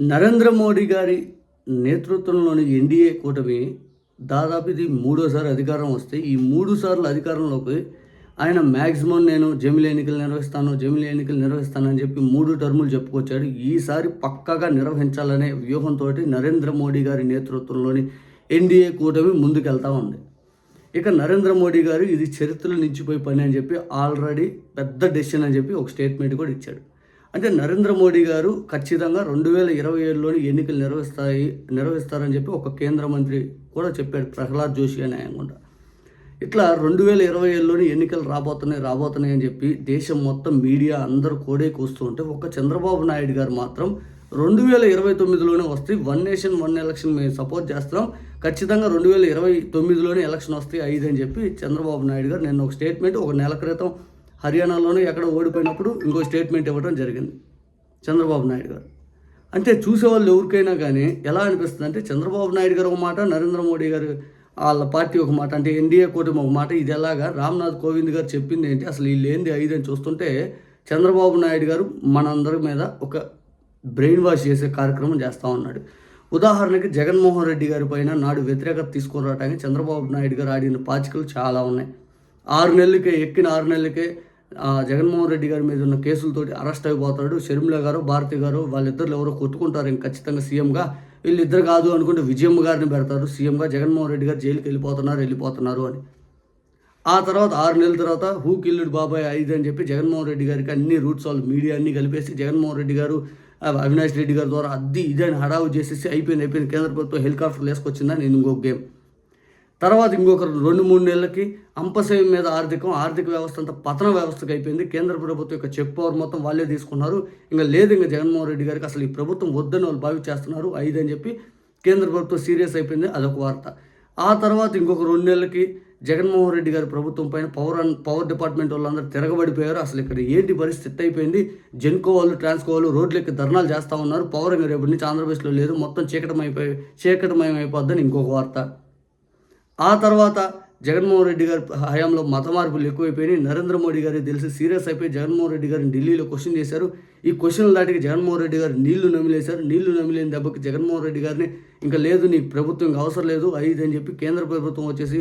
నరేంద్ర మోడీ గారి నేతృత్వంలోని ఎన్డీఏ కూటమి దాదాపు ఇది మూడోసారి అధికారం వస్తే ఈ మూడు సార్లు అధికారంలోకి ఆయన మ్యాక్సిమం నేను జమిలీ ఎన్నికలు నిర్వహిస్తాను జమిలీ ఎన్నికలు నిర్వహిస్తానని చెప్పి మూడు టర్ములు చెప్పుకొచ్చాడు. ఈసారి పక్కాగా నిర్వహించాలనే వ్యూహంతో నరేంద్ర మోడీ గారి నేతృత్వంలోని ఎన్డీఏ కూటమి ముందుకెళ్తా ఉంది. ఇక నరేంద్ర మోడీ గారు ఇది చరిత్రలో నిలిచిపోయి పని అని చెప్పి ఆల్రెడీ పెద్ద డెసిషన్ అని చెప్పి ఒక స్టేట్మెంట్ కూడా ఇచ్చాడు. అంటే నరేంద్ర మోడీ గారు ఖచ్చితంగా రెండు వేల ఇరవై ఏడులోని ఎన్నికలు నిర్వహిస్తాయి నిర్వహిస్తారని చెప్పి ఒక కేంద్ర మంత్రి కూడా చెప్పాడు ప్రహ్లాద్ జోషి అని అనుకుంటా ఇట్లా రెండు వేల ఇరవై ఏడులోని ఎన్నికలు రాబోతున్నాయి రాబోతున్నాయి అని చెప్పి దేశం మొత్తం మీడియా అందరూ కోడే కూస్తూ ఉంటే ఒక్క చంద్రబాబు నాయుడు గారు మాత్రం రెండు వేల ఇరవై తొమ్మిదిలోనే వస్తే వన్ నేషన్ వన్ ఎలక్షన్ మేము సపోర్ట్ చేస్తున్నాం. ఖచ్చితంగా రెండు వేల ఇరవై తొమ్మిదిలోనే ఎలక్షన్ వస్తాయి ఐదు అని చెప్పి చంద్రబాబు నాయుడు గారు నిన్న ఒక స్టేట్మెంట్ ఒక నెల క్రితం హర్యానాలోనే ఎక్కడ ఓడిపోయినప్పుడు ఇంకో స్టేట్మెంట్ ఇవ్వడం జరిగింది. చంద్రబాబు నాయుడు గారు. అంటే చూసేవాళ్ళు ఎవరికైనా కానీ ఎలా అనిపిస్తుంది అంటే చంద్రబాబు నాయుడు గారు ఒక మాట నరేంద్ర మోడీ గారు వాళ్ళ పార్టీ ఒక మాట అంటే ఎన్డీఏ కూటమి ఒక మాట ఇది ఎలాగా? రామ్నాథ్ కోవింద్ గారు చెప్పింది ఏంటి? అసలు వీళ్ళు ఏంది ఐదు అని చూస్తుంటే చంద్రబాబు నాయుడు గారు మనందరి మీద ఒక బ్రెయిన్ వాష్ చేసే కార్యక్రమం చేస్తూ ఉన్నాడు. ఉదాహరణకి జగన్మోహన్ రెడ్డి గారి పైన నాడు వ్యతిరేకత తీసుకురావడానికి చంద్రబాబు నాయుడు గారు ఆడిన పాచికలు చాలా ఉన్నాయి. ఆరు నెలలకే ఎక్కిన ఆరు నెలలకే జగన్మోహన్ రెడ్డి గారి మీద ఉన్న కేసులతోటి అరెస్ట్ అయిపోతాడు. షర్మిల గారు భారతి గారు వాళ్ళిద్దరు ఎవరో కొట్టుకుంటారు. ఇంక ఖచ్చితంగా సీఎంగా వీళ్ళిద్దరు కాదు అనుకుంటే విజయమ్మ గారిని పెడతారు. సీఎంగా జగన్మోహన్ రెడ్డి గారు జైలుకి వెళ్ళిపోతున్నారు వెళ్ళిపోతున్నారు అని. ఆ తర్వాత ఆరు నెలల తర్వాత హూ కిల్లుడు బాబాయ్ ఐదు అని చెప్పి జగన్మోహన్ రెడ్డి గారికి అన్ని రూట్స్ వాళ్ళు మీడియా అన్ని కలిపేసి జగన్మోహన్ రెడ్డి గారు అవినాష్ రెడ్డి గారి ద్వారా అద్ది ఇదే అని హడావు చేసేసి అయిపోయింది అయిపోయింది. కేంద్ర ప్రభుత్వం హెలికాప్టర్లు వేసుకొచ్చిందని నేను ఇంకొక గేమ్. తర్వాత ఇంకొక రెండు మూడు నెలలకి అంపసేవ మీద ఆర్థికం ఆర్థిక వ్యవస్థ అంతా పతన వ్యవస్థకు అయిపోయింది. కేంద్ర ప్రభుత్వం యొక్క చెక్ పవర్ మొత్తం వాళ్ళే తీసుకున్నారు. ఇంకా లేదు ఇంకా జగన్మోహన్ రెడ్డి గారికి అసలు ఈ ప్రభుత్వం వద్దని వాళ్ళు భావించేస్తున్నారు. ఐదు అని చెప్పి కేంద్ర ప్రభుత్వం సీరియస్ అయిపోయింది. అదొక వార్త. ఆ తర్వాత ఇంకొక రెండు నెలలకి జగన్మోహన్ రెడ్డి గారి ప్రభుత్వం పైన పవర్ అండ్ పవర్ డిపార్ట్మెంట్ వాళ్ళందరూ తిరగబడిపోయారు. అసలు ఇక్కడ ఏంటి పరిస్థితి అయిపోయింది? జెన్కో వాళ్ళు ట్రాన్స్కో వాళ్ళు రోడ్లకి ధర్నాలు చేస్తూ ఉన్నారు. పవర్ ఇంకా రేపటి నుంచి ఆంధ్రప్రదేశ్లో లేదు. మొత్తం చీకటమైపోయి చీకటమయం అయిపోద్దని ఇంకొక వార్త. ఆ తర్వాత జగన్మోహన్ రెడ్డి గారి హయాంలో మత మార్పులు ఎక్కువైపోయినాయి. నరేంద్ర మోడీ గారికి తెలిసి సీరియస్ అయిపోయి జగన్మోహన్ రెడ్డి గారిని ఢిల్లీలో క్వశ్చన్ చేశారు. ఈ క్వశ్చన్ దాటికి జగన్మోహన్ రెడ్డి గారు నీళ్ళు నమిలేశారు. నీళ్ళు నమిలేని దెబ్బకి జగన్మోహన్ రెడ్డి గారిని ఇంకా లేదు నీ ప్రభుత్వం ఇంకా అవసరం లేదు ఐదు అని చెప్పి కేంద్ర ప్రభుత్వం వచ్చేసి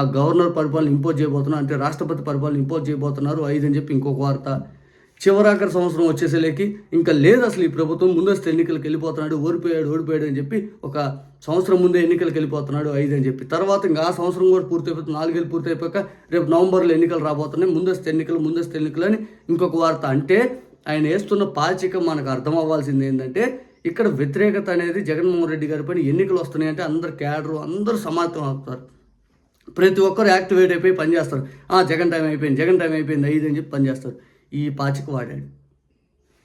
ఆ గవర్నర్ పరిపాలన ఇంపోజ్ చేయబోతున్నారు అంటే రాష్ట్రపతి పరిపాలన ఇంపోజ్ చేయబోతున్నారు ఐదు అని చెప్పి ఇంకొక వార్త చివరాఖరి సంవత్సరం వచ్చేసేలేకి ఇంకా లేదు అసలు ఈ ప్రభుత్వం. ముందస్తు ఎన్నికలకు వెళ్ళిపోతున్నాడు ఓడిపోయాడు ఓడిపోయాడు అని చెప్పి ఒక సంవత్సరం ముందే ఎన్నికలకు వెళ్ళిపోతున్నాడు ఐదు అని చెప్పి. తర్వాత ఇంకా ఆ సంవత్సరం కూడా పూర్తయిపోతుంది నాలుగేళ్ళు పూర్తయిపోయాక రేపు నవంబర్లో ఎన్నికలు రాబోతున్నాయి. ముందస్తు ఎన్నికలు ముందస్తు ఎన్నికలు అని ఇంకొక వార్త అంటే ఆయన వేస్తున్న పాచిక మనకు అర్థం అవ్వాల్సింది ఏంటంటే ఇక్కడ వ్యతిరేకత అనేది జగన్మోహన్ రెడ్డి గారి పైన ఎన్నికలు వస్తున్నాయంటే అందరు క్యాడరు అందరూ సమాప్తం అవుతారు. ప్రతి ఒక్కరు యాక్టివేట్ అయిపోయి పనిచేస్తారు "ఆ, జగన్ టైం అయిపోయింది జగన్ టైం అయిపోయింది ఐదు అని చెప్పి పనిచేస్తారు ఈ పాచిక వాడాడు.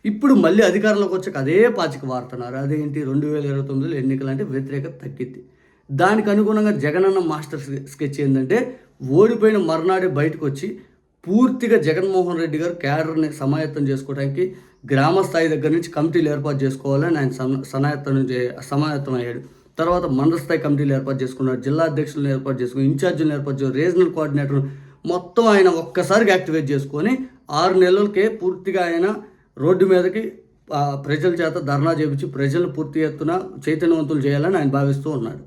ఇప్పుడు మళ్ళీ అధికారంలోకి వచ్చాక అదే పాచిక వాడుతున్నారు. అదేంటి? రెండు వేల ఇరవై తొమ్మిదిలో ఎన్నికలు అంటే వ్యతిరేకత తగ్గింది. దానికి అనుగుణంగా జగనన్న మాస్టర్ స్కెచ్ ఏంటంటే ఓడిపోయిన మర్నాడే బయటకు వచ్చి పూర్తిగా జగన్మోహన్ రెడ్డి గారు క్యాడర్ని సమాయత్తం చేసుకోవడానికి గ్రామ స్థాయి దగ్గర నుంచి కమిటీలు ఏర్పాటు చేసుకోవాలని ఆయన సమాయత్తం చే- సమాయత్తం అయ్యాడు. తర్వాత మండల స్థాయి కమిటీలు ఏర్పాటు చేసుకున్నారు. జిల్లా అధ్యక్షులను ఏర్పాటు చేసుకుని ఇన్ఛార్జీలను ఏర్పాటు చేసుకుని రీజనల్ కోఆర్డినేటర్ మొత్తం ఆయన ఒక్కసారిగా యాక్టివేట్ చేసుకొని ఆరు నెలలకే పూర్తిగా ఆయన రోడ్డు మీదకి ప్రజల చేత ధర్నా చేపించి ప్రజలు పూర్తి ఎత్తున చైతన్యవంతులు చేయాలని ఆయన భావిస్తూ ఉన్నాడు.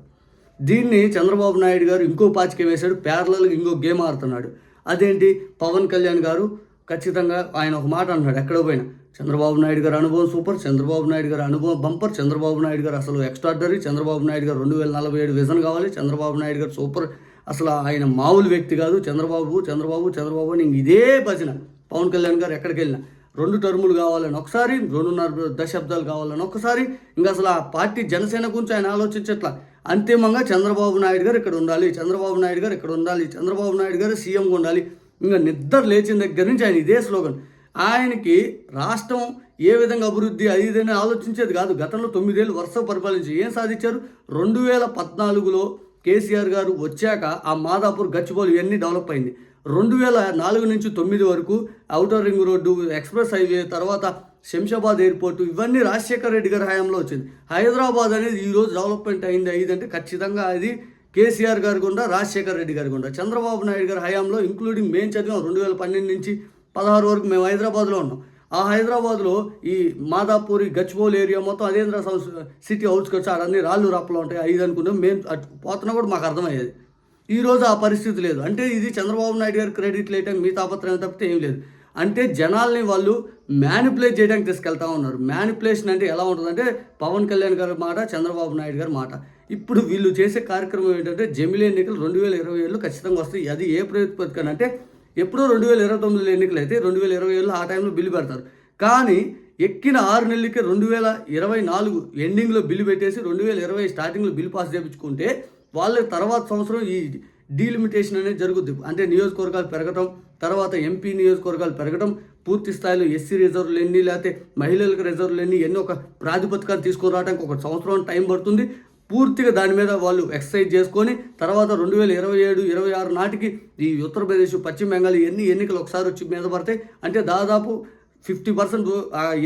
దీన్ని చంద్రబాబు నాయుడు గారు ఇంకో పాచిక వేశాడు ప్యారలల్గా ఇంకో గేమ్ ఆడుతున్నాడు. అదేంటి? పవన్ కళ్యాణ్ గారు ఖచ్చితంగా ఆయన ఒక మాట అన్నాడు ఎక్కడో పోయినా. చంద్రబాబు నాయుడు గారు అనుభవం సూపర్ చంద్రబాబు నాయుడు గారు అనుభవం బంపర్ చంద్రబాబు నాయుడు గారు అసలు ఎక్స్ట్రాడరీ చంద్రబాబు నాయుడు గారు రెండు వేల నలభై ఏడు విజన్ కావాలి చంద్రబాబు నాయుడు గారు సూపర్ అసలు ఆయన మామూలు వ్యక్తి కాదు. చంద్రబాబు చంద్రబాబు చంద్రబాబు అని ఇదే భజన. పవన్ కళ్యాణ్ గారు ఎక్కడికి వెళ్ళినా. రెండు టర్ములు కావాలని ఒకసారి రెండున్నర దశాబ్దాలు కావాలని ఒకసారి ఇంకా అసలు ఆ పార్టీ జనసేన గురించి ఆయన ఆలోచించట్లా. అంతిమంగా చంద్రబాబు నాయుడు గారు ఇక్కడ ఉండాలి చంద్రబాబు నాయుడు గారు ఇక్కడ ఉండాలి చంద్రబాబు నాయుడు గారు సీఎంగా ఉండాలి. ఇంకా నిద్ర లేచిన దగ్గర నుంచి ఆయన ఇదే స్లోగన్. ఆయనకి రాష్ట్రం ఏ విధంగా అభివృద్ధి అది అని ఆలోచించేది కాదు. గతంలో తొమ్మిదేళ్ళు వరుస పరిపాలించి ఏం సాధించారు? రెండు వేల పద్నాలుగులో కేసీఆర్ గారు వచ్చాక ఆ మాదాపూర్ గచ్చిబౌలి ఇవన్నీ డెవలప్ అయింది. రెండు వేల నాలుగు నుంచి తొమ్మిది వరకు outer ring road express highway తర్వాత శంషాబాద్ ఎయిర్పోర్ట్ ఇవన్నీ రాజశేఖర రెడ్డి గారి హయాంలో వచ్చింది. హైదరాబాద్ అనేది ఈరోజు డెవలప్మెంట్ అయింది అయిందంటే ఖచ్చితంగా అది కేసీఆర్ గారి గుండా రాజశేఖర రెడ్డి గారి గుండా. చంద్రబాబు నాయుడు గారి హయాంలో ఇంక్లూడింగ్ మేము చదివాం రెండు వేల పన్నెండు నుంచి పదహారు వరకు మేము హైదరాబాద్లో ఉన్నాం. ఆ హైదరాబాద్లో ఈ మాదాపూరి ఈ ఏరియా మొత్తం అదేంద్ర సిటీ అవుట్స్కట్స్ అవన్నీ రాళ్ళు రప్పలు ఉంటాయి ఐదు అనుకున్నాం. మేము అటు పోతున్నా కూడా మాకు అర్థమయ్యేది. ఈ రోజు ఆ పరిస్థితి లేదు. అంటే ఇది చంద్రబాబు నాయుడు గారు క్రెడిట్ లేయటం మీ తాపత్రయం తప్పితే ఏం లేదు. అంటే జనాల్ని వాళ్ళు మ్యానిపులేట్ చేయడానికి తీసుకెళ్తా ఉన్నారు. మ్యానిపులేషన్ అంటే ఎలా ఉంటుందంటే పవన్ కళ్యాణ్ గారి మాట చంద్రబాబు నాయుడు గారి మాట. ఇప్పుడు వీళ్ళు చేసే కార్యక్రమం ఏంటంటే జమిలీ ఎన్నికలు రెండు వేల ఇరవై ఏళ్ళు ఖచ్చితంగా వస్తాయి. అది ఏ ప్రతిపదికన అంటే ఎప్పుడో రెండు వేల ఇరవై తొమ్మిదిలో ఎన్నికలు అయితే రెండు వేల ఇరవై ఏళ్ళు ఆ టైంలో బిల్లు పెడతారు. కానీ ఎక్కిన ఆరు నెలలకి రెండు వేల ఇరవై నాలుగు ఎండింగ్లో బిల్లు పెట్టేసి రెండు వేల ఇరవై స్టార్టింగ్లో బిల్ పాస్ చేయించుకుంటే వాళ్ళ తర్వాత సంవత్సరం ఈ డీలిమిటేషన్ అనేది జరుగుద్ది. అంటే నియోజకవర్గాలు పెరగటం తర్వాత ఎంపీ నియోజకవర్గాలు పెరగటం పూర్తి స్థాయిలో ఎస్సీ రిజర్వ్లు ఎన్ని లేకపోతే మహిళలకు రిజర్వ్లు ఎన్ని ఎన్ని ఒక ప్రాతిపదికాన్ని తీసుకొని రావడానికి ఒక సంవత్సరం టైం పడుతుంది. పూర్తిగా దాని మీద వాళ్ళు ఎక్సర్సైజ్ చేసుకొని తర్వాత రెండు వేల ఇరవై ఏడు ఇరవై ఆరు నాటికి ఈ ఉత్తరప్రదేశ్ పశ్చిమ బెంగాల్ ఎన్ని ఎన్నికలు ఒకసారి వచ్చి మీద పడతాయి. అంటే దాదాపు ఫిఫ్టీ పర్సెంట్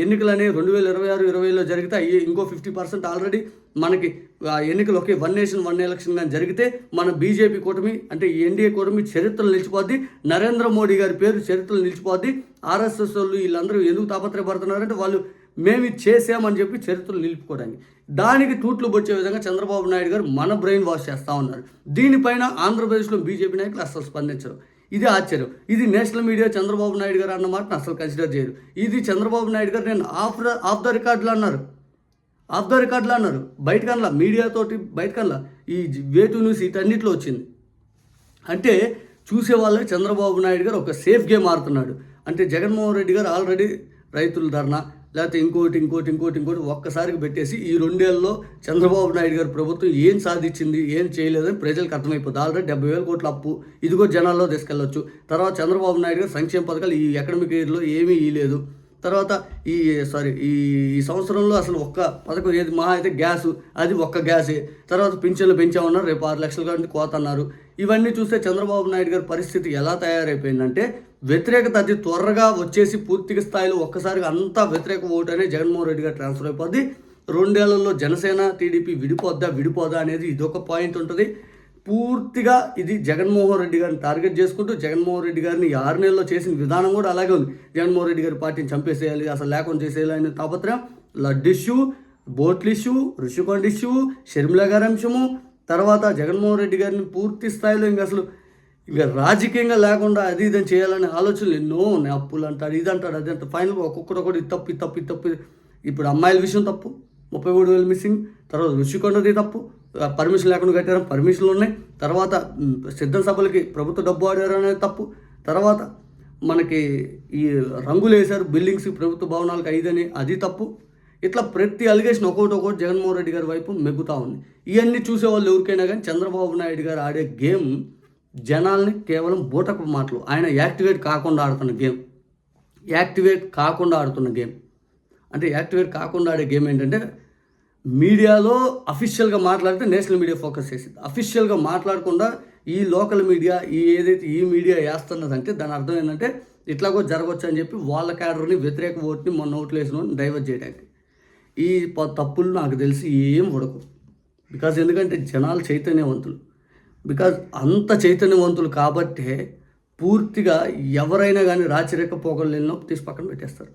ఎన్నికలు అనేవి రెండు వేల ఇరవై ఆరు ఇరవైలో జరిగితే అయ్యి ఇంకో ఫిఫ్టీ పర్సెంట్ ఆల్రెడీ మనకి ఎన్నికలు ఒకే వన్ నేషన్ వన్ ఎలక్షన్ కానీ జరిగితే మన బీజేపీ కూటమి అంటే ఎన్డీఏ కూటమి చరిత్రలు నిలిచిపోద్ది. నరేంద్ర మోడీ గారి పేరు చరిత్రలు నిలిచిపోద్ది. ఆర్ఎస్ఎస్ వాళ్ళు వీళ్ళందరూ ఎందుకు తాపత్రయపడుతున్నారంటే వాళ్ళు మేము ఇది చేసామని చెప్పి చరిత్రలు నిలుపుకోవడానికి దానికి తూట్లు వచ్చే విధంగా చంద్రబాబు నాయుడు గారు మన బ్రెయిన్ వాష్ చేస్తూ ఉన్నారు. దీనిపైన ఆంధ్రప్రదేశ్లో బీజేపీ నాయకులు అసలు స్పందించరు. ఇది ఆశ్చర్యం. ఇది నేషనల్ మీడియా చంద్రబాబు నాయుడు గారు అన్న అసలు కన్సిడర్ చేయరు. ఇది చంద్రబాబు నాయుడు గారు నేను ఆఫ్ ఆఫ్ ద రికార్డులు అన్నారు. ఆఫ్ ద రికార్డులు అన్నారు. బయటకల్లా మీడియాతోటి బయటకల్లా ఈ వేటు న్యూస్ వీటన్నిటిలో వచ్చింది. అంటే చూసే వాళ్ళకి చంద్రబాబు నాయుడు గారు ఒక సేఫ్ గేమ్ ఆడుతున్నాడు. అంటే జగన్మోహన్ రెడ్డి గారు ఆల్రెడీ రైతుల ధర్నా లేకపోతే ఇంకోటి ఇంకోటి ఇంకోటి ఇంకోటి ఒక్కసారికి పెట్టేసి ఈ రెండేళ్ళలో చంద్రబాబు నాయుడు గారి ప్రభుత్వం ఏం సాధించింది ఏం చేయలేదని ప్రజలకు అర్థమైపోతుంది ఆల్రెడీ డెబ్బై వేల కోట్ల అప్పు. ఇదిగో జనాల్లో తీసుకెళ్ళొచ్చు. తర్వాత చంద్రబాబు నాయుడు గారు సంక్షేమ పథకాలు ఈ ఎకడమిక్ ఇయర్లో ఏమీ ఇయ్యలేదు. తర్వాత ఈ సారీ ఈ ఈ సంవత్సరంలో అసలు ఒక్క పథకం ఏది? మహా అయితే గ్యాస్. అది ఒక్క గ్యాసే. తర్వాత పింఛన్లు పెంచామన్నారు. రేపు ఆరు లక్షల కంటే కోత అన్నారు. ఇవన్నీ చూస్తే చంద్రబాబు నాయుడు గారి పరిస్థితి ఎలా తయారైపోయిందంటే వ్యతిరేకత అతి త్వరగా వచ్చేసి పూర్తిగా స్థాయిలో ఒక్కసారిగా అంతా వ్యతిరేక ఓటు అనేది జగన్మోహన్ రెడ్డి ట్రాన్స్ఫర్ అయిపోద్ది. రెండేళ్ళలో జనసేన టీడీపీ విడిపోద్దా విడిపోదా అనేది ఇదొక పాయింట్ ఉంటుంది. పూర్తిగా ఇది జగన్మోహన్ రెడ్డి గారిని టార్గెట్ చేసుకుంటూ జగన్మోహన్ రెడ్డి గారిని ఆరు నెలల్లో చేసిన విధానం కూడా అలాగే ఉంది. జగన్మోహన్ రెడ్డి గారి పార్టీని చంపేసేయాలి అసలు లేకుండా చేసేయాలి అనే తాపత్రయం లడ్డు ఇష్యూ బోట్ల ఇష్యూ ఋషికొండ ఇష్యూ షర్మిల గారి అంశము తర్వాత జగన్మోహన్ రెడ్డి గారిని పూర్తి స్థాయిలో ఇంకా అసలు ఇంకా రాజకీయంగా లేకుండా అది ఇది చేయాలనే ఆలోచనలు ఎన్నో ఉన్నాయి. అప్పులు అంటాడు ఇది అంటాడు అది అంటాడు ఫైనల్ ఒక్కొక్కటి ఒకటి తప్పు ఇది తప్పు ఇది తప్పు. ఇప్పుడు అమ్మాయిల విషయం తప్పు ముప్పై మూడు వేలు మిస్సింగ్ తర్వాత రుచికొండది తప్పు పర్మిషన్ లేకుండా కట్టారు పర్మిషన్లు ఉన్నాయి. తర్వాత సిద్ధం సభలకి ప్రభుత్వ డబ్బు ఆడారు అనేది తప్పు. తర్వాత మనకి ఈ రంగులు వేశారు బిల్డింగ్స్ ప్రభుత్వ భవనాలకు ఐదని అది తప్పు. ఇట్లా ప్రతి అలిగేషన్ ఒక్కొక్కటి ఒకటి జగన్మోహన్ రెడ్డి గారి వైపు మెగ్గుతూ ఉంది. ఇవన్నీ చూసే వాళ్ళు ఎవరికైనా కానీ చంద్రబాబు నాయుడు గారు ఆడే గేమ్ జనాల్ని కేవలం బూటకు మాటలు. ఆయన యాక్టివేట్ కాకుండా ఆడుతున్న గేమ్. యాక్టివేట్ కాకుండా ఆడుతున్న గేమ్. అంటే యాక్టివేట్ కాకుండా ఆడే గేమ్ ఏంటంటే మీడియాలో అఫీషియల్గా మాట్లాడితే నేషనల్ మీడియా ఫోకస్ చేసింది. అఫీషియల్గా మాట్లాడకుండా ఈ లోకల్ మీడియా ఈ ఏదైతే ఈ మీడియా వేస్తున్నదంటే దాని అర్థం ఏంటంటే ఇట్లాగో జరగవచ్చు అని చెప్పి వాళ్ళ క్యాడర్ని వ్యతిరేక ఓట్ని మొన్న ఓట్లు వేసిన డైవర్ట్ చేయడానికి. ఈ ప- తప్పులు నాకు తెలిసి ఏం ఉడకు. బికాజ్ ఎందుకంటే జనాలు చైతన్యవంతులు. బికాజ్ అంత చైతన్యవంతులు కాబట్టే పూర్తిగా ఎవరైనా కానీ రాచరిక పోగలు వెళ్ళినప్పుడు తీసి పక్కన పెట్టేస్తారు.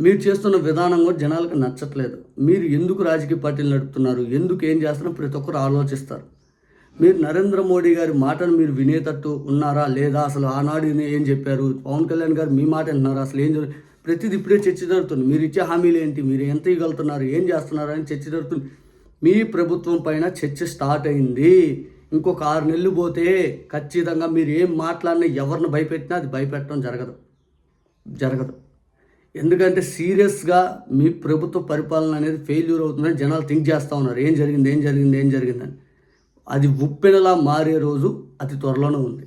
మీరు చేస్తున్న విధానం కూడా జనాలకు నచ్చట్లేదు. మీరు ఎందుకు రాజకీయ పార్టీలు నడుపుతున్నారు? ఎందుకు ఏం చేస్తున్నారు? ప్రతి ఒక్కరు ఆలోచిస్తారు. మీరు నరేంద్ర మోడీ గారి మాటను మీరు వినేటట్టు ఉన్నారా? లేదా అసలు ఆనాడు ఏం చెప్పారు? పవన్ కళ్యాణ్ గారు మీ మాట విన్నారా అసలు ఏం జరుగు ప్రతిది ఇప్పుడే చర్చ జరుగుతుంది. మీరు ఇచ్చే హామీలు ఏంటి? మీరు ఎంత ఇవ్వగలుగుతున్నారు? ఏం చేస్తున్నారు? అని చర్చ జరుగుతుంది. మీ ప్రభుత్వం పైన చర్చ స్టార్ట్ అయింది. ఇంకొక ఆరు నెలలు పోతే ఖచ్చితంగా మీరు ఏం మాట్లాడినా ఎవరిని భయపెట్టినా అది భయపెట్టడం జరగదు. జరగదు. ఎందుకంటే సీరియస్గా మీ ప్రభుత్వ పరిపాలన అనేది ఫెయిల్యూర్ అవుతుందని జనాలు థింక్ చేస్తూ ఉన్నారు. ఏం జరిగింది ఏం జరిగింది ఏం జరిగిందని. అది ఉప్పెనలా మారే రోజు అతి త్వరలోనే ఉంది.